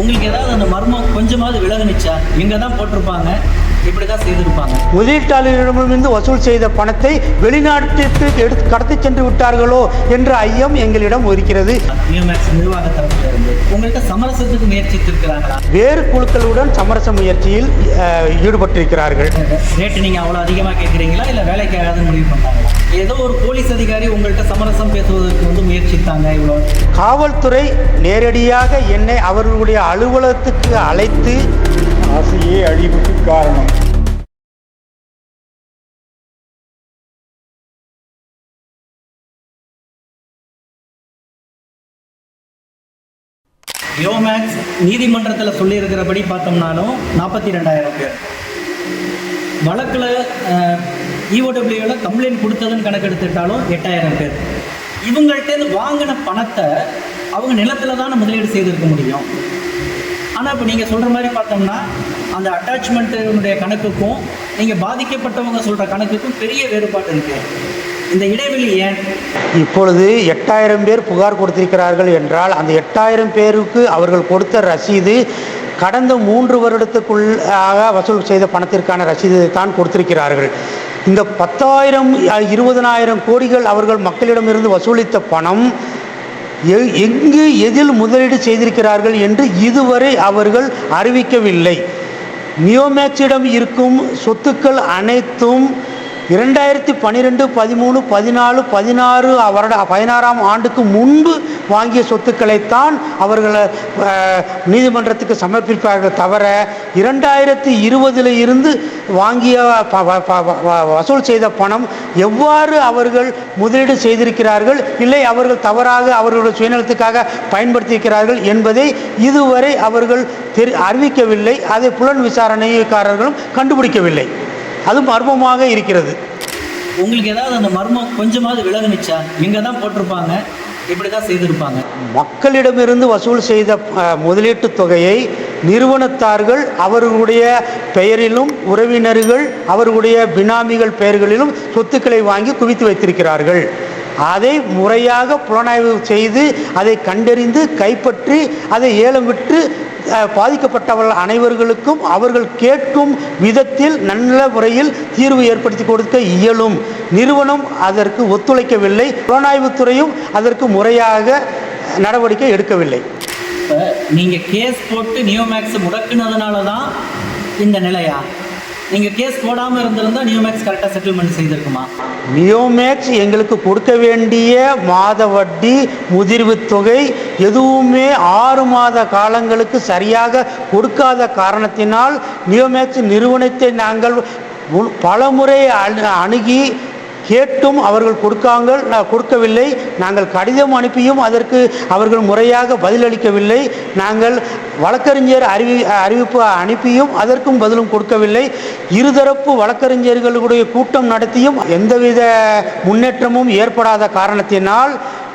உங்களுக்கு ஏதாவது அந்த மர்மம் கொஞ்சமாவது விலகுனுச்சா? இங்கே தான் போட்டிருப்பாங்க. இப்படி தான் செய்திருப்பாங்க முதலீட்டாளர்களிடமிருந்து வசூல் செய்த பணத்தை வெளிநாட்டிற்கு எடுத்து கடத்தி சென்று விட்டார்களோ என்ற ஐயம் எங்களிடம் இருக்கிறது. நிர்வாக தரப்புல இருந்து உங்கள்கிட்ட சமரசத்துக்கு முயற்சித்திருக்கிறாங்களா? வேறு குழுக்களுடன் சமரச முயற்சியில் ஈடுபட்டிருக்கிறார்கள். ரேட்டு நீங்கள் அவ்வளோ அதிகமாக கேட்குறீங்களா? இல்லை வேலைக்கு ஆகாதுன்னு முடிவு பண்ணாங்களா? ஏதோ ஒரு போலீஸ் அதிகாரி உங்கள்கிட்ட சமரசம் பேசுவதற்கு வந்து முயற்சித்தாங்க இவ்வளோ. காவல்துறை நேரடியாக என்னை அவர்களுடைய அலுவலகத்துக்கு அழைத்து ஆசையே அழிவுக்கு காரணம். யோமேக்ஸ் நீதிமன்றத்தில் சொல்லியிருக்கிறபடி பார்த்தோம்னாலும் நாற்பத்தி ரெண்டாயிரம் பேர். வழக்கில் இஓடபிள்யூவில் கம்ப்ளைண்ட் கொடுத்ததுன்னு கணக்கெடுத்துட்டாலும் எட்டாயிரம் பேர். இவங்கள்ட்ட வாங்கின பணத்தை அவங்க நிலத்தில் தானே முதலீடு செய்திருக்க முடியும். ஆனால் இப்போ நீங்கள் சொல்கிற மாதிரி பார்த்தோம்னா அந்த அட்டாச்மெண்ட்டுடைய கணக்குக்கும் நீங்கள் பாதிக்கப்பட்டவங்க சொல்கிற கணக்குக்கும் பெரிய வேறுபாடு இருக்குது இந்த இடைவெளி ஏன்? இப்பொழுது எட்டாயிரம் பேர் புகார் கொடுத்திருக்கிறார்கள் என்றால் அந்த எட்டாயிரம் பேருக்கு அவர்கள் கொடுத்த ரசீது கடந்த மூன்று வருடத்துக்குள்ளாக வசூல் செய்த பணத்திற்கான ரசீது தான் கொடுத்திருக்கிறார்கள். இந்த பத்தாயிரம் இருபதனாயிரம் கோடிகள் அவர்கள் மக்களிடமிருந்து வசூலித்த பணம் எங்கு எதில் முதலீடு செய்திருக்கிறார்கள் என்று இதுவரை அவர்கள் அறிவிக்கவில்லை. நியோமேக்ஸிடம் இருக்கும் சொத்துக்கள் அனைத்தும் இரண்டாயிரத்தி பன்னிரெண்டு பதிமூணு பதினாலு பதினாறு வருட பதினாறாம் ஆண்டுக்கு முன்பு வாங்கிய சொத்துக்களைத்தான் அவர்களை நீதிமன்றத்துக்கு சமர்ப்பிப்பார்கள். தவிர இரண்டாயிரத்தி இருபதில் இருந்து வாங்கிய வ- வசூல் செய்த பணம் எவ்வாறு அவர்கள் முதலீடு செய்திருக்கிறார்கள் இல்லை அவர்கள் தவறாக அவர்களுடைய சுயநலத்துக்காக பயன்படுத்தியிருக்கிறார்கள் என்பதை இதுவரை அவர்கள் தெரி அறிவிக்கவில்லை. அதை புலன் விசாரணைக்காரர்களும் கண்டுபிடிக்கவில்லை. அது மர்மமாக இருக்கிறது. உங்களுக்கு ஏதாவது அந்த மர்மம் கொஞ்சமாவது விலகுனுச்சா? இங்கே தான் போட்டிருப்பாங்க. இப்படி தான் செய்திருப்பாங்க. மக்களிடமிருந்து வசூல் செய்த அஹ், முதலீட்டுத் தொகையை நிறுவனத்தார்கள் அவர்களுடைய பெயரிலும் உறவினர்கள் அவர்களுடைய பினாமிகள் பெயர்களிலும் சொத்துக்களை வாங்கி குவித்து வைத்திருக்கிறார்கள். அதை முறையாக புலனாய்வு செய்து அதை கண்டறிந்து கைப்பற்றி அதை ஏலம் விட்டு பாதிக்கப்பட்டவர்கள் அனைவர்களுக்கும் அவர்கள் கேட்கும் விதத்தில் நல்ல முறையில் தீர்வு ஏற்படுத்தி கொடுக்க இயலும். நிறுவனம் அதற்கு ஒத்துழைக்கவில்லை. புலனாய்வுத்துறையும் அதற்கு முறையாக நடவடிக்கை எடுக்கவில்லை. நீங்கள் கேஸ் போட்டு நியூமேக்ஸ் முடக்கினதுனால தான் இந்த நிலையா? நீங்கள் கேஸ் போடாமல் இருந்திருந்தால் நியோமேக்ஸ் கரெக்டாக செட்டில்மெண்ட் செய்திருக்குமா? நியோமேக்ஸ் எங்களுக்கு கொடுக்க வேண்டிய மாத வட்டி முதிர்வு தொகை எதுவுமே ஆறு மாத காலங்களுக்கு சரியாக கொடுக்காத காரணத்தினால் நியோமேக்ஸ் நிறுவனத்தை நாங்கள் பல முறை அணு- அணுகி கேட்டும் அவர்கள் கொடுக்காங்க கொடுக்கவில்லை. நாங்கள் கடிதம் அனுப்பியும் அதற்கு அவர்கள் முறையாக பதிலளிக்கவில்லை. நாங்கள் வழக்கறிஞர் அறிவி அறிவிப்பு அனுப்பியும் அதற்கும் பதிலும் கொடுக்கவில்லை. இருதரப்பு வழக்கறிஞர்களுடைய கூட்டம் நடத்தியும் எந்தவித முன்னேற்றமும் ஏற்படாத காரணத்தினால்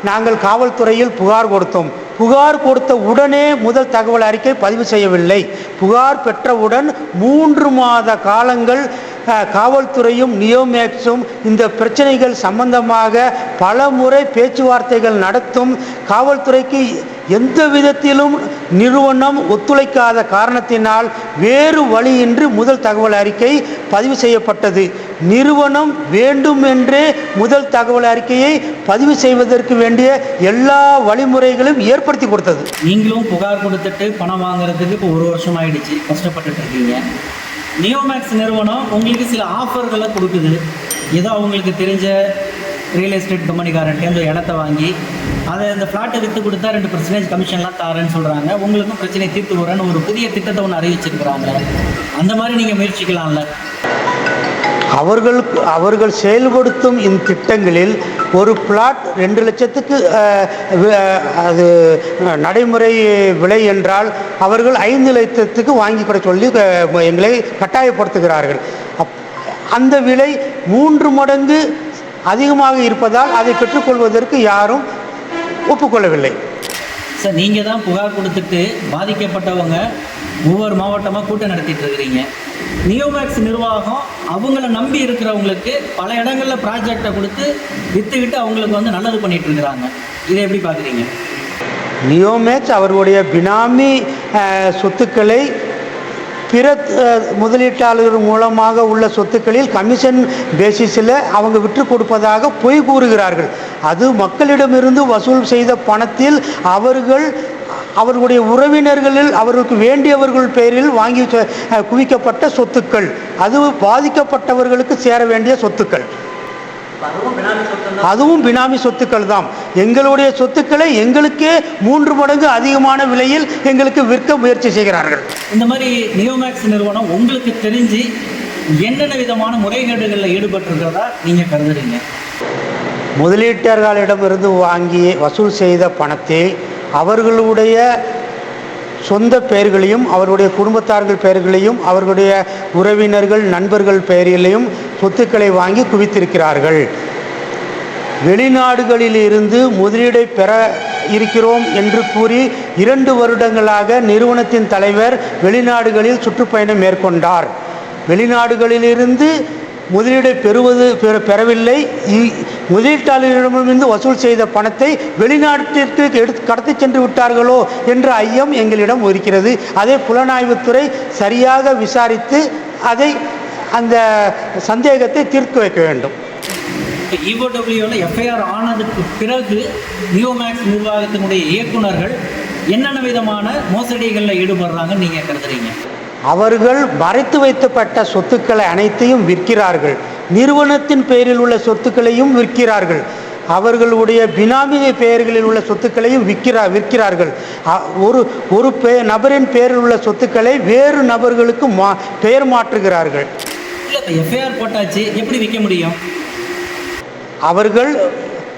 நாங்கள் காவல்துறையில் புகார் கொடுத்தோம். புகார் கொடுத்த உடனே முதல் தகவல் அறிக்கை பதிவு செய்யவில்லை. புகார் பெற்றவுடன் மூன்று மாத காலங்கள் காவல்துறையும் நியோமேக்ஸும் இந்த பிரச்சனைகள் சம்பந்தமாக பல முறை பேச்சுவார்த்தைகள் நடத்தும் காவல்துறைக்கு எந்த விதத்திலும் நிறுவனம் ஒத்துழைக்காத காரணத்தினால் வேறு வழியின்றி முதல் தகவல் அறிக்கை பதிவு செய்யப்பட்டது. நிறுவனம் வேண்டுமென்றே முதல் தகவல் அறிக்கையை பதிவு செய்வதற்கு வேண்டிய எல்லா வழிமுறைகளும் ஏற்படுத்தி கொடுத்தது. நீங்களும் புகார் கொடுத்துட்டு பணம் வாங்குறதுக்கு இப்போ ஒரு வருஷம் ஆயிடுச்சு கஷ்டப்பட்டுட்டு இருக்கீங்க. நியோமேக்ஸ் நிறுவனம் உங்களுக்கு சில ஆஃபர்களை கொடுக்குது. ஏதோ அவங்களுக்கு தெரிஞ்ச ரியல் எஸ்டேட் கம்பெனிக்காரன்ட்டேருந்து அந்த இடத்த வாங்கி அதை அந்த ஃப்ளாட்டை விற்று கொடுத்தா ரெண்டு பர்சன்டேஜ் கமிஷன்லாம் தாரேன்னு சொல்கிறாங்க உங்களுக்கும் பிரச்சனை தீர்த்து வரேன்னு ஒரு புதிய திட்டத்தை ஒன்று அறிவிச்சிருக்கிறாங்க. அந்த மாதிரி நீங்கள் முயற்சிக்கலாம்ல. அவர்கள் அவர்கள் செயல்படுத்தும் இந்த திட்டங்களில் ஒரு பிளாட் ரெண்டு லட்சத்துக்கு அது நடைமுறை விலை என்றால் அவர்கள் ஐந்து லட்சத்துக்கு வாங்கி கொட சொல்லி எங்களை கட்டாயப்படுத்துகிறார்கள். அப்- அந்த விலை மூன்று மடங்கு அதிகமாக இருப்பதால் அதை பெற்றுக்கொள்வதற்கு யாரும் ஒப்புக்கொள்ளவில்லை. சார் நீங்கள் தான் புகார் கொடுத்துட்டு பாதிக்கப்பட்டவங்க ஒவ்வொரு மாவட்டமாக கூட்டம் நடத்திட்டு இருக்கிறீங்க. நியோமேக்ஸ் நிர்வாகம் அவங்கள நம்பி இருக்கிறவங்களுக்கு பல இடங்களில் ப்ராஜெக்டை கொடுத்து விற்றுக்கிட்டு அவங்களுக்கு வந்து நல்லது பண்ணிட்டு இருக்கிறாங்க. இதை எப்படி பார்க்குறீங்க? நியோமேக்ஸ் அவர்களுடைய பினாமி சொத்துக்களை பிற முதலீட்டாளர் முதலீட்டாளர்கள் மூலமாக உள்ள சொத்துக்களில் கமிஷன் பேசிஸில் அவங்க விற்று கொடுப்பதாக பொய் கூறுகிறார்கள். அது மக்களிடமிருந்து வசூல் செய்த பணத்தில் அவர்கள் அவர்களுடைய உறவினர்களில் அவர்களுக்கு வேண்டியவர்கள் பேரில் வாங்கி குவிக்கப்பட்ட சொத்துக்கள். அது பாதிக்கப்பட்டவர்களுக்கு சேர வேண்டிய சொத்துக்கள். அதுவும் பினாமி சொத்துக்கள் தான். எங்களுடைய சொத்துக்களை எங்களுக்கே மூன்று மடங்கு அதிகமான விலையில் எங்களுக்கு விற்க முயற்சி செய்கிறார்கள். இந்த மாதிரி நியோமேக்ஸ் நிறுவனம் உங்களுக்கு தெரிஞ்சு என்னென்ன விதமான முறைகேடுகளில் ஈடுபட்டிருக்கிறதா நீங்கள் கருதுறீங்க? முதலீட்டாளர்களிடமிருந்து வாங்கி வசூல் செய்த பணத்தை அவர்களுடைய சொந்த பெயர்களையும் அவர்களுடைய குடும்பத்தார்கள் பெயர்களையும் அவர்களுடைய உறவினர்கள் நண்பர்கள் பெயரிலையும் சொத்துக்களை வாங்கி குவித்திருக்கிறார்கள். வெளிநாடுகளில் இருந்து முதலீடை பெற இருக்கிறோம் என்று கூறி இரண்டு வருடங்களாக நிறுவனத்தின் தலைவர் வெளிநாடுகளில் சுற்றுப்பயணம் மேற்கொண்டார். வெளிநாடுகளிலிருந்து முதலீடை பெறுவது பெற பெறவில்லை. இ- முதலீட்டாளர்களிடமிருந்து வசூல் செய்த பணத்தை வெளிநாட்டிற்கு எடுத்து கடத்தி சென்று விட்டார்களோ என்ற ஐயம் எங்களிடம் இருக்கிறது. அதை புலனாய்வுத்துறை சரியாக விசாரித்து அதை அந்த சந்தேகத்தை தீர்த்து வைக்க வேண்டும். இஓடபிள்யூவில் எஃப்ஐஆர் ஆனதுக்கு பிறகு நியூமேக்ஸ் நிர்வாகத்தினுடைய இயக்குனர்கள் என்னென்ன விதமான மோசடிகளில் ஈடுபடுறாங்கன்னு நீங்கள் கருதுறீங்க? அவர்கள் மறைத்து வைக்கப்பட்ட சொத்துக்களை அனைத்தையும் விற்கிறார்கள். நிறுவனத்தின் பெயரில் உள்ள சொத்துக்களையும் விற்கிறார்கள். அவர்களுடைய பினாமி பெயர்களில் உள்ள சொத்துக்களையும் விற்கிறா விற்கிறார்கள். ஒரு ஒரு பெ நபரின் பெயரில் உள்ள சொத்துக்களை வேறு நபர்களுக்கு மா பெயர் மாற்றுகிறார்கள். எஃப்ஐஆர் போட்டாச்சு எப்படி விற்க முடியும்? அவர்கள்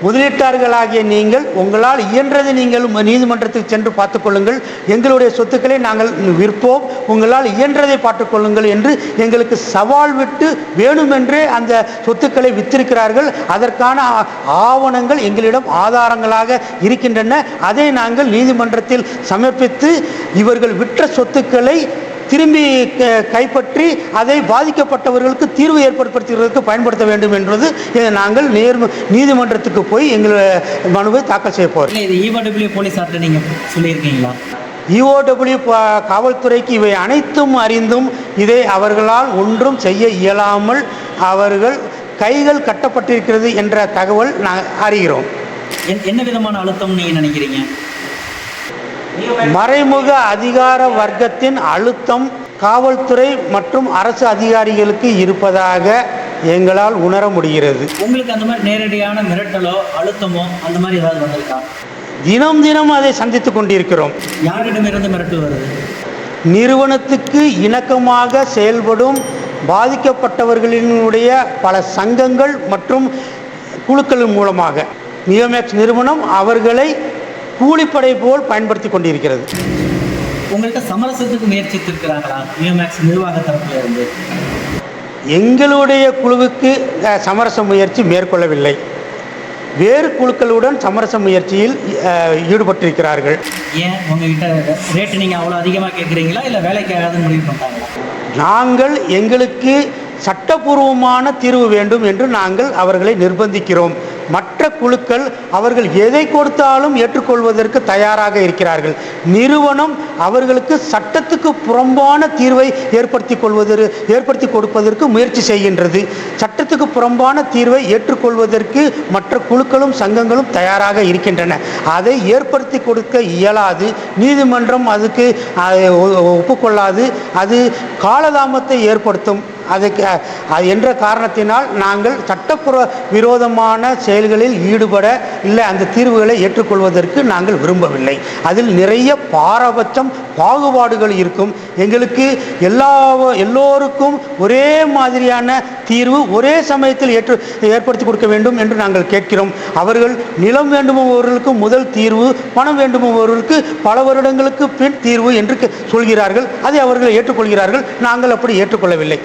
முதலீட்டாளர்களாகிய நீங்கள் உங்களால் இயன்றதை நீங்கள் நீதிமன்றத்துக்கு சென்று பார்த்துக்கொள்ளுங்கள் எங்களுடைய சொத்துக்களை நாங்கள் விற்போம். உங்களால் இயன்றதை பார்த்துக்கொள்ளுங்கள் என்று எங்களுக்கு சவால் விட்டு வேணுமென்றே அந்த சொத்துக்களை வித்திருக்கிறார்கள். அதற்கான ஆவணங்கள் எங்களிடம் ஆதாரங்களாக இருக்கின்றன. அதை நாங்கள் நீதிமன்றத்தில் சமர்ப்பித்து இவர்கள் விற்ற சொத்துக்களை திரும்பி கைப்பற்றி அதை பாதிக்கப்பட்டவர்களுக்கு தீர்வு ஏற்படுத்துவதற்கு பயன்படுத்த வேண்டும் என்பது இதை நாங்கள் நேர் நீதிமன்றத்துக்கு போய் எங்கள் மனுவை தாக்கல் செய்ய போகிறோம் இது இஓடபிள்யூ போலீஸார்ட்ட நீங்கள் சொல்லியிருக்கீங்களா? இஓடபிள்யூ காவல்துறைக்கு இவை அனைத்தும் அறிந்தும் இதை அவர்களால் ஒன்றும் செய்ய இயலாமல் அவர்கள் கைகள் கட்டப்பட்டிருக்கிறது என்ற தகவல் நான் அறிகிறோம். என் என்ன விதமான அழுத்தம் நீங்கள் நினைக்கிறீங்க? மறைமுக அதிகார வர்க்கத்தின் அழுத்தம் காவல்துறை மற்றும் அரசு அதிகாரிகளுக்கு இருப்பதாக எங்களால் உணர முடிகிறது. உங்களுக்கு அந்த மாதிரி நேரடியான மிரட்டலோ அழுத்தமோ அந்த மாதிரி ஏதாவது வந்திருக்கா? தினம் தினம் அதை சந்தித்துக் கொண்டிருக்கிறோம். யாரிடமிருந்து மிரட்டல் வருது? நிறுவனத்துக்கு இணக்கமாக செயல்படும் பாதிக்கப்பட்டவர்களினுடைய பல சங்கங்கள் மற்றும் குழுக்களின் மூலமாக. நியோமேக்ஸ் நிறுவனம் அவர்களை கூலிப்படை போல் பயன்படுத்தி கொண்டிருக்கிறது. உங்கள்கிட்ட சமரசத்துக்கு முயற்சித்திருக்கிறாங்களா நியோமேக்ஸ் நிர்வாக தரப்புல இருந்து எங்களுடைய குழுவுக்கு சமரச முயற்சி மேற்கொள்ளவில்லை. வேறு குழுக்களுடன் சமரச முயற்சியில் ஈடுபட்டிருக்கிறார்கள். ஏன்? உங்ககிட்ட ரேட்டு நீங்கள் அவ்வளோ அதிகமாக கேட்குறீங்களா இல்லை வேலைக்கு முடிவு நாங்கள் எங்களுக்கு சட்டபூர்வமான தீர்வு வேண்டும் என்று நாங்கள் அவர்களை நிர்பந்திக்கிறோம். குழுக்கள் அவர்கள் எதை கொடுத்தாலும் ஏற்றுக்கொள்வதற்கு தயாராக இருக்கிறார்கள். நிறுவனம் அவர்களுக்கு சட்டத்துக்கு புறம்பான தீர்வை ஏற்படுத்தி கொள்வதற்கு ஏற்படுத்தி கொடுப்பதற்கு முயற்சி செய்கின்றது. சட்டத்துக்கு புறம்பான தீர்வை ஏற்றுக்கொள்வதற்கு மற்ற குழுக்களும் சங்கங்களும் தயாராக இருக்கின்றன. அதை ஏற்படுத்தி கொடுக்க இயலாது. நீதிமன்றம் அதுக்கு ஒப்புக்கொள்ளாது. அது காலதாமத்தை ஏற்படுத்தும். அதுக்கு அது என்ற காரணத்தினால் நாங்கள் சட்டப்புற விரோதமான செயல்களில் ஈடுபட இல்லை அந்த தீர்வுகளை ஏற்றுக்கொள்வதற்கு நாங்கள் விரும்பவில்லை. அதில் நிறைய பாரபட்சம் பாகுபாடுகள் இருக்கும். எங்களுக்கு எல்லா எல்லோருக்கும் ஒரே மாதிரியான தீர்வு ஒரே சமயத்தில் ஏற்று ஏற்படுத்தி கொடுக்க வேண்டும் என்று நாங்கள் கேட்கிறோம். அவர்கள் நிலம் வேண்டுமவர்களுக்கு முதல் தீர்வு பணம் வேண்டுமவர்களுக்கு பல வருடங்களுக்கு பின் தீர்வு என்று கே- சொல்கிறார்கள். அதை அவர்கள் ஏற்றுக்கொள்கிறார்கள். நாங்கள் அப்படி ஏற்றுக்கொள்ளவில்லை.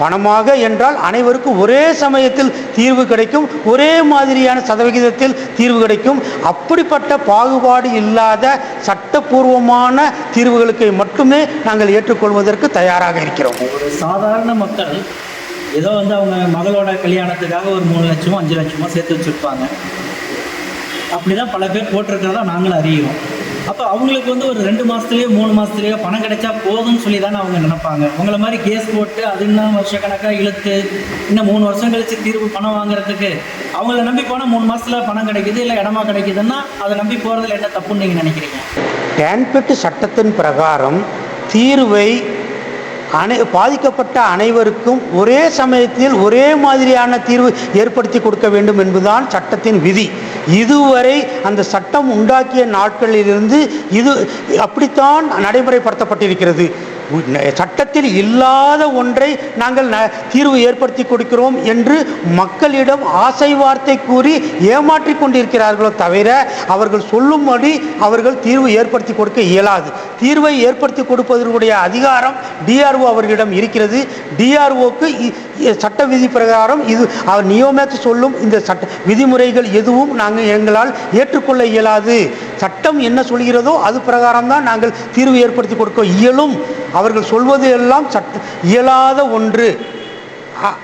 பணமாக என்றால் அனைவருக்கும் ஒரே சமயத்தில் தீர்வு கிடைக்கும் ஒரே மாதிரியான சதவிகிதத்தில் தீர்வு கிடைக்கும். அப்படிப்பட்ட பாகுபாடு இல்லாத சட்டப்பூர்வமான தீர்வுகளுக்கு மட்டுமே நாங்கள் ஏற்றுக்கொள்வதற்கு தயாராக இருக்கிறோம். ஒரு சாதாரண மக்கள் ஏதோ வந்து அவங்க மகளோட கல்யாணத்துக்காக ஒரு மூணு லட்சமோ அஞ்சு லட்சமோ சேர்த்து வச்சுருப்பாங்க. அப்படி தான் பல பேர் போட்டிருக்கிறதா நாங்களும் அறியிறோம் அப்போ அவங்களுக்கு வந்து ஒரு ரெண்டு மாதத்துலேயோ மூணு மாதத்துலேயோ பணம் கிடைச்சா போதும்னு சொல்லி தானே அவங்க நினைப்பாங்க. உங்களை மாதிரி கேஸ் போட்டு அது இன்னும் வருஷக்கணக்காக இழுத்து இன்னும் மூணு வருஷம் கழிச்சு தீர்வு பணம் வாங்குறதுக்கு அவங்கள நம்பி போனால் மூணு மாசத்துல பணம் கிடைக்குது இல்லை இடமா கிடைக்குதுன்னா அதை நம்பி போகிறதுல என்ன தப்புன்னு நீங்கள் நினைக்கிறீங்க? டேன்பெட்டு சட்டத்தின் பிரகாரம் தீர்வை அனை பாதிக்கப்பட்ட அனைவருக்கும் ஒரே சமயத்தில் ஒரே மாதிரியான தீர்வு ஏற்படுத்தி கொடுக்க வேண்டும் என்பதுதான் சட்டத்தின் விதி. இதுவரை அந்த சட்டம் உண்டாக்கிய நாட்களிலிருந்து இது அப்படித்தான் நடைமுறைப்படுத்தப்பட்டிருக்கிறது. சட்டத்தில் இல்லாத ஒன்றை நாங்கள் தீர்வு ஏற்படுத்தி கொடுக்கிறோம் என்று மக்களிடம் ஆசை வார்த்தை கூறி ஏமாற்றி கொண்டிருக்கிறார்களோ தவிர அவர்கள் சொல்லும்படி அவர்கள் தீர்வு ஏற்படுத்தி கொடுக்க இயலாது. தீர்வை ஏற்படுத்தி கொடுப்பதற்குடைய அதிகாரம் டிஆர்ஓ அவர்களிடம் இருக்கிறது. டிஆர்ஓக்கு சட்ட விதி பிரகாரம் இது அவர் நியோமேக்ஸ் சொல்லும் இந்த சட்ட விதிமுறைகள் எதுவும் நாங்கள் எங்களால் ஏற்றுக்கொள்ள இயலாது. சட்டம் என்ன சொல்கிறதோ அது பிரகாரம் தான் நாங்கள் தீர்வு ஏற்படுத்தி கொடுக்க இயலும். அவர்கள் சொல்வது எல்லாம் சட்ட இயலாத ஒன்று.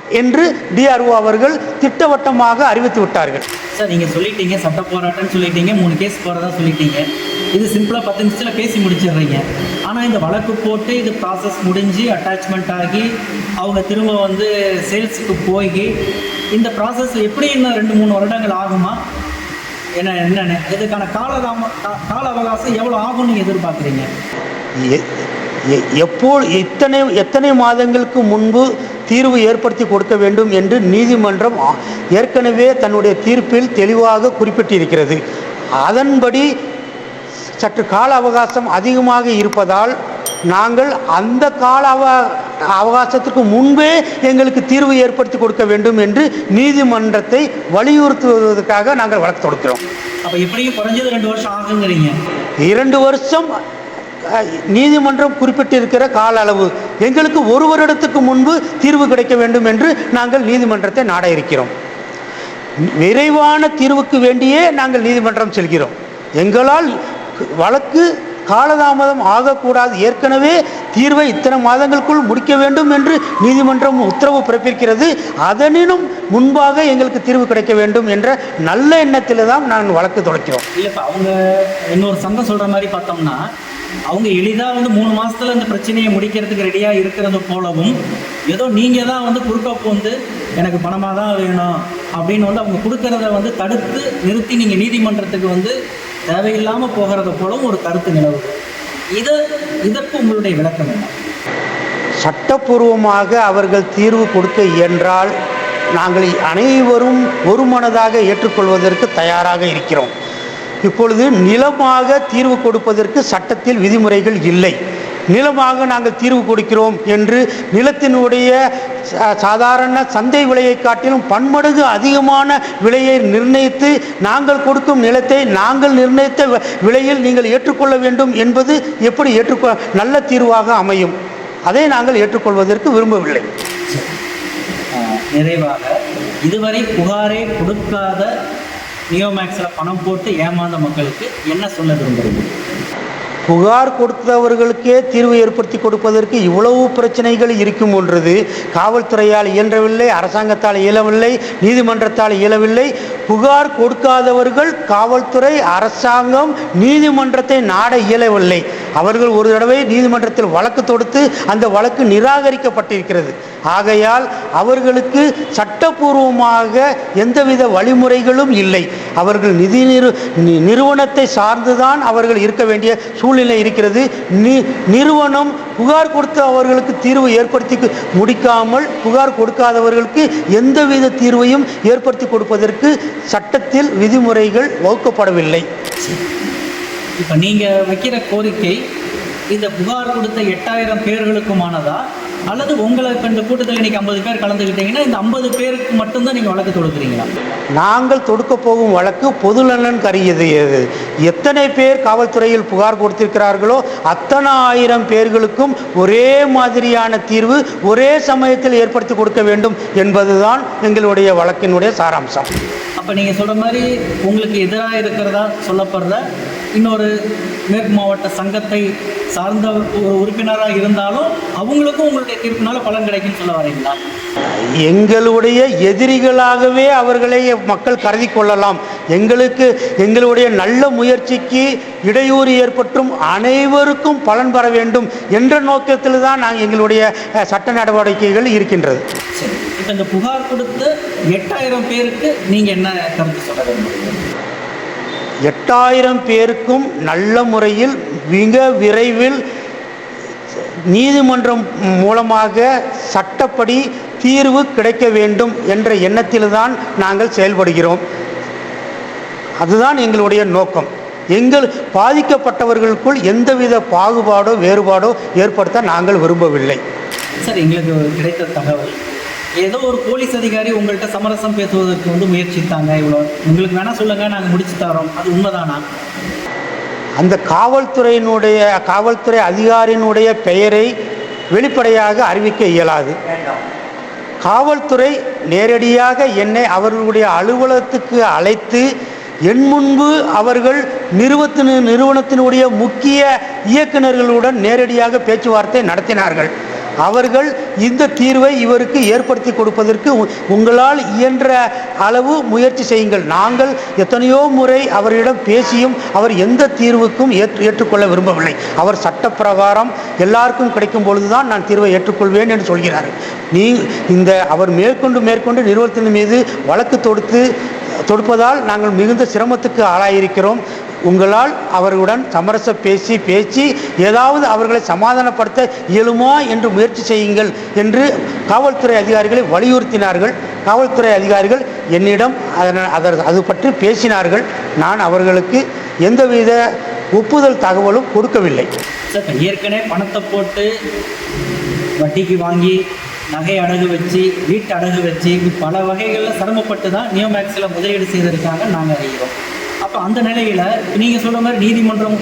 என்று டிஆர்ஓ அவர்கள் திட்டவட்டமாக அறிவித்து விட்டார்கள். சார் நீங்கள் சொல்லிட்டீங்க சட்ட போராட்டம்னு சொல்லிட்டீங்க மூணு கேஸ் போகிறதா சொல்லிட்டீங்க. இது சிம்பிளாக பத்து நிமிஷத்தில் பேசி முடிச்சிடுறீங்க. ஆனால் இந்த வழக்கு போட்டு இது ப்ராசஸ் முடிஞ்சு அட்டாச்மெண்ட் ஆகி அவங்க திரும்ப வந்து சேல்ஸுக்கு போய் இந்த ப்ராசஸ் எப்படி இன்னும் ரெண்டு மூணு வருடங்கள் ஆகுமா? என்ன என்னென்ன இதுக்கான காலதாம கா- கால அவகாசம் எவ்வளோ ஆகும்னு எதிர்பார்க்குறீங்க? எப்போ எத்தனை எத்தனை மாதங்களுக்கு முன்பு தீர்வு ஏற்படுத்தி கொடுக்க வேண்டும் என்று நீதிமன்றம் ஏற்கனவே தன்னுடைய தீர்ப்பில் தெளிவாக குறிப்பிட்டிருக்கிறது. அதன்படி சற்று கால அவகாசம் அதிகமாக இருப்பதால் நாங்கள் அந்த கால அவ அவகாசத்துக்கு முன்பே எங்களுக்கு தீர்வு ஏற்படுத்தி கொடுக்க வேண்டும் என்று நீதிமன்றத்தை வலியுறுத்துவதற்காக நாங்கள் வழக்கு தொடுக்கிறோம். அப்போ குறைஞ்சது ரெண்டு வருஷம் ஆகுங்கிறீங்க. இரண்டு வருஷம் நீதிமன்றம் குறிப்பிட்டிருக்கிற கால அளவு. எங்களுக்கு ஒரு வருடத்துக்கு முன்பு தீர்வு கிடைக்க வேண்டும் என்று நாங்கள் நீதிமன்றத்தை நாட இருக்கிறோம். விரைவான தீர்வுக்கு வேண்டியே நாங்கள் நீதிமன்றம் செல்கிறோம். எங்களால் வழக்கு காலதாமதம் ஆகக்கூடாது. ஏற்கனவே தீர்வை இத்தனை மாதங்களுக்குள் முடிக்க வேண்டும் என்று நீதிமன்றம் உத்தரவு பிறப்பிக்கிறது. அதனினும் முன்பாக எங்களுக்கு தீர்வு கிடைக்க வேண்டும் என்ற நல்ல எண்ணத்தில் தான் நாங்கள் வழக்கு தொடக்கிறோம். இல்லை அவங்க இன்னொரு சங்கம் சொல்கிற மாதிரி பார்த்தோம்னா அவங்க எளிதாக வந்து மூணு மாதத்தில் இந்த பிரச்சனையை முடிக்கிறதுக்கு ரெடியாக இருக்கிறது போலவும் ஏதோ நீங்கள் தான் வந்து குறுக்க வந்து எனக்கு பணமாக தான் வேணும் அப்படின்னு வந்து அவங்க கொடுக்கறத வந்து தடுத்து நிறுத்தி நீங்கள் நீதிமன்றத்துக்கு வந்து தேவையில்லாமல் போகிறத போலவும் ஒரு கருத்து நிலவுது. இதை இதற்கு உங்களுடைய விளக்கம் என்ன? சட்டப்பூர்வமாக அவர்கள் தீர்வு கொடுக்க இயன்றால் நாங்கள் அனைவரும் ஒருமனதாக ஏற்றுக்கொள்வதற்கு தயாராக இருக்கிறோம். இப்பொழுது நிலமாக தீர்வு கொடுப்பதற்கு சட்டத்தில் விதிமுறைகள் இல்லை. நிலமாக நாங்கள் தீர்வு கொடுக்கிறோம் என்று நிலத்தினுடைய சா- சாதாரண சந்தை விலையை காட்டிலும் பன்மடங்கு அதிகமான விலையை நிர்ணயித்து நாங்கள் கொடுக்கும் நிலத்தை நாங்கள் நிர்ணயித்த விலையில் நீங்கள் ஏற்றுக்கொள்ள வேண்டும் என்பது எப்படி ஏற்றுக்கொ நல்ல தீர்வாக அமையும். அதை நாங்கள் ஏற்றுக்கொள்வதற்கு விரும்பவில்லை. நிறைவாக இதுவரை புகாரே கொடுக்காத நியோமேக்ஸில் பணம் போட்டு ஏமாந்த மக்களுக்கு என்ன சொல்ல விரும்புகிறீங்க புகார் கொடுத்தவர்களுக்கே தீர்வு ஏற்படுத்தி கொடுப்பதற்கு இவ்வளவு பிரச்சனைகள் இருக்கும் என்றது காவல்துறையால் இயன்றவில்லை அரசாங்கத்தால் இயலவில்லை நீதிமன்றத்தால் இயலவில்லை. புகார் கொடுக்காதவர்கள் காவல்துறை அரசாங்கம் நீதிமன்றத்தை நாட இயலவில்லை. அவர்கள் ஒரு தடவை நீதிமன்றத்தில் வழக்கு தொடுத்து அந்த வழக்கு நிராகரிக்கப்பட்டிருக்கிறது. ஆகையால் அவர்களுக்கு சட்டபூர்வமாக எந்தவித வழிமுறைகளும் இல்லை. அவர்கள் நிதி நிறு நிறுவனத்தை சார்ந்துதான் அவர்கள் இருக்க வேண்டிய சூழ்நிலை இருக்கிறது. நி நிறுவனம் புகார் கொடுத்து அவர்களுக்கு தீர்வு ஏற்படுத்தி முடிக்காமல் புகார் கொடுக்காதவர்களுக்கு எந்தவித தீர்வையும் ஏற்படுத்தி கொடுப்பதற்கு சட்டத்தில் விதிமுறைகள் வகுக்கப்படவில்லை. இப்போ நீங்கள் வைக்கிற கோரிக்கை இந்த புகார் கொடுத்த எட்டாயிரம் பேர்களுக்குமானதா? அல்லது உங்களை இப்போ இந்த கூட்டத்தில் இன்னைக்கு ஐம்பது பேர் கலந்துக்கிட்டீங்கன்னா இந்த ஐம்பது பேருக்கு மட்டும்தான் நீங்கள் வழக்கு தொடுக்குறீங்களா? நாங்கள் தொடுக்க போகும் வழக்கு பொதுநலன் கருதியது எது? எத்தனை பேர் காவல்துறையில் புகார் கொடுத்திருக்கிறார்களோ அத்தனை ஆயிரம் பேர்களுக்கும் ஒரே மாதிரியான தீர்வு ஒரே சமயத்தில் ஏற்படுத்தி கொடுக்க வேண்டும் என்பதுதான் எங்களுடைய வழக்கினுடைய சாராம்சம். அப்போ நீங்கள் சொல்கிற மாதிரி உங்களுக்கு எதிராக இருக்கிறதா சொல்லப்படுற இன்னொரு மேற்கு மாவட்ட சங்கத்தை சார்ந்த ஒரு உறுப்பினராக இருந்தாலும் அவங்களுக்கும் உங்களுடைய தீர்ப்பினால பலன் கிடைக்கும்னு சொல்ல வரீங்களா? எங்களுடைய எதிரிகளாகவே அவர்களை மக்கள் கருதி கொள்ளலாம். எங்களுக்கு எங்களுடைய நல்ல முயற்சிக்கு இடையூறு ஏற்பட்டும் அனைவருக்கும் பலன் பெற வேண்டும் என்ற நோக்கத்தில் தான் நாங்கள் எங்களுடைய சட்ட நடவடிக்கைகள் இருக்கின்றது. இந்த புகார் கொடுத்து எட்டாயிரம் பேருக்கு நீங்கள் என்ன கருத்து சொல்ல எட்டாயிரம் பேருக்கும் நல்ல முறையில் மிக விரைவில் நீதிமன்றம் மூலமாக சட்டப்படி தீர்வு கிடைக்க வேண்டும் என்ற எண்ணத்தில்தான் நாங்கள் செயல்படுகிறோம். அதுதான் எங்களுடைய நோக்கம். எங்கள் பாதிக்கப்பட்டவர்களுக்குள் எந்தவித பாகுபாடோ வேறுபாடோ ஏற்படுத்த நாங்கள் விரும்பவில்லை. சார் எங்களுக்கு கிடைத்த தகவல். ஏதோ ஒரு போலீஸ் அதிகாரி உங்கள்கிட்ட சமரசம் பேசுவதற்கு வந்து முயற்சித்தாங்க. இவ்வளோ உங்களுக்கு வேணால் சொல்லுங்கள் நாங்கள் முடிச்சு தரோம். அது உண்மைதானா? அந்த காவல்துறையினுடைய காவல்துறை அதிகாரியினுடைய பெயரை வெளிப்படையாக அறிவிக்க இயலாது. காவல்துறை நேரடியாக என்னை அவர்களுடைய அலுவலகத்துக்கு அழைத்து என் முன்பு அவர்கள் நிறுவத்தின் நிறுவனத்தினுடைய முக்கிய இயக்குநர்களுடன் நேரடியாக பேச்சுவார்த்தை நடத்தினார்கள். அவர்கள் இந்த தீர்வை இவருக்கு ஏற்படுத்தி கொடுப்பதற்கு உ- உங்களால் இயன்ற அளவு முயற்சி செய்யுங்கள். நாங்கள் எத்தனையோ முறை அவரிடம் பேசியும் அவர் எந்த தீர்வுக்கும் ஏற்று ஏற்றுக்கொள்ள விரும்பவில்லை. அவர் சட்டப்பிரகாரம் எல்லாருக்கும் கிடைக்கும் பொழுதுதான் நான் தீர்வை ஏற்றுக்கொள்வேன் என்று சொல்கிறார். நீ இந்த அவர் மேற்கொண்டு மேற்கொண்டு நிறுவனத்தின் மீது வழக்கு தொடுத்து தொடுப்பதால் நாங்கள் மிகுந்த சிரமத்துக்கு ஆளாயிருக்கிறோம். உங்களால் அவர்களுடன் சமரச பேசி பேசி ஏதாவது அவர்களை சமாதானப்படுத்த இயலுமா என்று முயற்சி செய்யுங்கள் என்று காவல்துறை அதிகாரிகளை வலியுறுத்தினார்கள். காவல்துறை அதிகாரிகள் என்னிடம் அதன் அதர் அது பற்றி பேசினார்கள். நான் அவர்களுக்கு எந்தவித ஒப்புதல் தகவலும் கொடுக்கவில்லை. ஏற்கனவே பணத்தை போட்டு வட்டிக்கு வாங்கி நகை அடகு வச்சு வீட்டு அடகு வச்சு பல வகைகளில் சிரமப்பட்டு தான் நியோமேக்ஸில் முதலீடு செய்திருக்காங்க. நாங்கள் அறிகிறோம். அந்த நிலையில் நீங்கள் சொல்கிற மாதிரி நீதிமன்றம்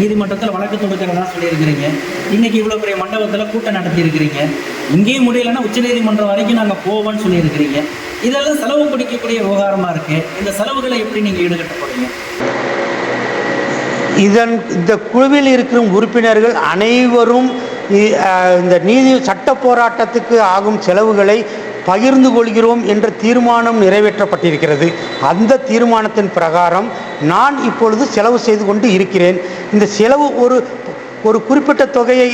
நீதிமன்றத்தில் வழக்கு தொடுக்கிறதா சொல்லியிருக்கிறீங்க. இன்னைக்கு இவ்வளோ பெரிய மண்டபத்தில் கூட்டம் நடத்தியிருக்கிறீங்க. இங்கேயும் முடியலைன்னா உச்சநீதிமன்றம் வரைக்கும் நாங்கள் போவோம்னு சொல்லியிருக்கிறீங்க. இதெல்லாம் செலவு பிடிக்கக்கூடிய விவகாரமாக இருக்குது இந்த செலவுகளை எப்படி நீங்கள் ஈடுகட்ட போகிறீங்க இதன் இந்த குழுவில் இருக்கிற உறுப்பினர்கள் அனைவரும் இந்த நீதி சட்ட போராட்டத்துக்கு ஆகும் செலவுகளை பகிர்ந்து கொள்கிறோம் என்ற தீர்மானம் நிறைவேற்றப்பட்டிருக்கிறது. அந்த தீர்மானத்தின் பிரகாரம் நான் இப்பொழுது செலவு செய்து கொண்டு இருக்கிறேன். இந்த செலவு ஒரு ஒரு குறிப்பிட்ட தொகையை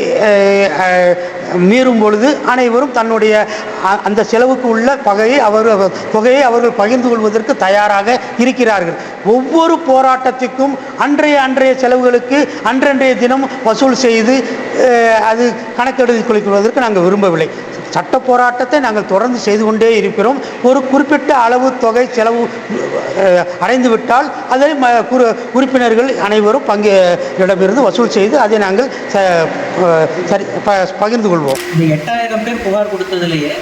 மீறும் பொழுது அனைவரும் தன்னுடைய அ- அந்த செலவுக்கு உள்ள பகையை அவர் தொகையை அவர்கள் பகிர்ந்து கொள்வதற்கு தயாராக இருக்கிறார்கள். ஒவ்வொரு போராட்டத்திற்கும் அன்றைய அன்றைய செலவுகளுக்கு அன்றன்றைய தினம் வசூல் செய்து அது கணக்கெடுத்து கொள்வதற்கு நாங்கள் விரும்பவில்லை. சட்ட போராட்டத்தை நாங்கள் தொடர்ந்து செய்து கொண்டே இருக்கிறோம். ஒரு குறிப்பிட்ட அளவு தொகை செலவு அடைந்துவிட்டால் அடைந்து விட்டால் அதை ம குறு உறுப்பினர்கள் அனைவரும் பங்கு இடமிருந்து வசூல் செய்து அதை நாங்கள் ச- சரி பகிர்ந்து கொள்வோம். இந்த எட்டாயிரம் பேர் புகார் கொடுத்ததுலேயே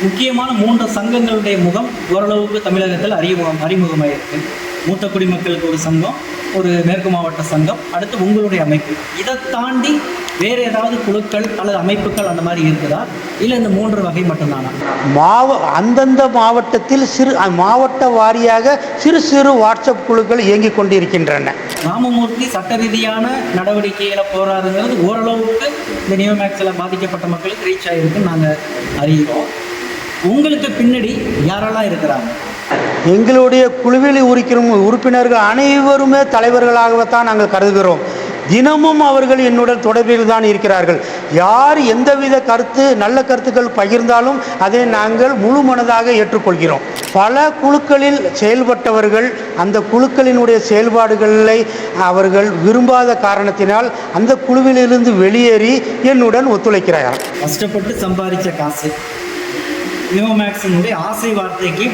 முக்கியமான மூன்று சங்கங்களுடைய முகம் ஓரளவுக்கு தமிழகத்தில் அறிமுகம் அறிமுகமாயிருக்கு. மூத்த குடிமக்களுக்கு ஒரு சங்கம் ஒரு மேற்கு மாவட்ட சங்கம் அடுத்து உங்களுடைய அமைப்பு. இதை தாண்டி வேறு ஏதாவது குழுக்கள் அல்லது அமைப்புகள் அந்த மாதிரி இருக்குதா? இல்லை இந்த மூன்று வகை மட்டும்தானா? மாவ அந்தந்த மாவட்டத்தில் சிறு மாவட்ட வாரியாக சிறு சிறு வாட்ஸ்அப் குழுக்கள் இயங்கிக் கொண்டிருக்கின்றன. ராமமூர்த்தி சட்ட ரீதியான நடவடிக்கைகளை போராடுங்கிறது ஓரளவுக்கு இந்த நியோமேக்ஸில் பாதிக்கப்பட்ட மக்களுக்கு ரீச் ஆகிருக்குன்னு நாங்கள் அறிகிறோம் உங்களுக்கு பின்னாடி யாரெல்லாம் இருக்கிறாங்க? எங்களுடைய குழுவில் உரிக்கும் உறுப்பினர்கள் அனைவருமே தலைவர்களாகத்தான் நாங்கள் கருதுகிறோம். தினமும் அவர்கள் என்னுடன் தொடர்பில் தான் இருக்கிறார்கள். யார் எந்தவித கருத்து நல்ல கருத்துக்கள் பகிர்ந்தாலும் அதை நாங்கள் முழு மனதாக ஏற்றுக்கொள்கிறோம். பல குழுக்களில் செயல்பட்டவர்கள் அந்த குழுக்களினுடைய செயல்பாடுகளை அவர்கள் விரும்பாத காரணத்தினால் அந்த குழுவிலிருந்து வெளியேறி என்னுடன் ஒத்துழைக்கிறார்கள். கஷ்டப்பட்டு சம்பாதிச்ச காசு நியோமேக்ஸினுடைய ஆசை வார்த்தைக்கு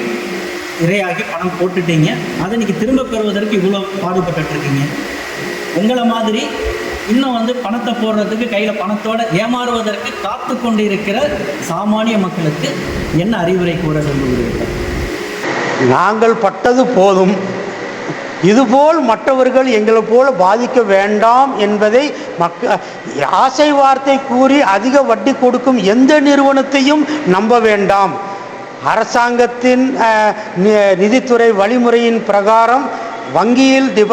இரையாகி பணம் போட்டுட்டீங்க. அதை இன்னைக்கு திரும்ப பெறுவதற்கு இவ்வளோ பாடுபட்டு இருக்கீங்க. உங்களை மாதிரி இன்னும் வந்து பணத்தை போடுறதுக்கு கையில் பணத்தோட ஏமாறுவதற்கு காத்து கொண்டு இருக்கிற சாமானிய மக்களுக்கு என்ன அறிவுரை கூற விரும்புகிறீர்கள்? நாங்கள் பட்டது போதும். இதுபோல் மற்றவர்கள் எங்களை போல பாதிக்க வேண்டாம் என்பதை மக்க ஆசை வார்த்தை கூறி அதிக வட்டி கொடுக்கும் எந்த நிறுவனத்தையும் நம்ப வேண்டாம். அரசாங்கத்தின் நிதித்துறை வழிமுறையின் பிரகாரம் வங்கியில் டிப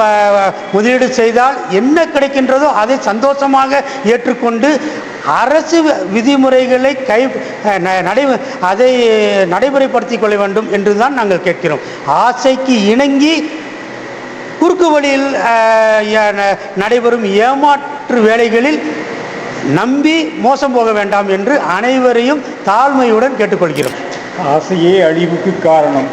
முதலீடு செய்தால் என்ன கிடைக்கின்றதோ அதை சந்தோஷமாக ஏற்றுக்கொண்டு அரசு விதிமுறைகளை கை ந- நடை அதை நடைமுறைப்படுத்திக் கொள்ள வேண்டும் என்று தான் நாங்கள் கேட்கிறோம். ஆசைக்கு இணங்கி குறுக்கு வழியில் நடைபெறும் ஏமாற்று வேலைகளில் நம்பி மோசம் போக வேண்டாம் என்று அனைவரையும் தாழ்மையுடன் கேட்டுக்கொள்கிறோம். ஆசையே அழிவுக்கு காரணம்.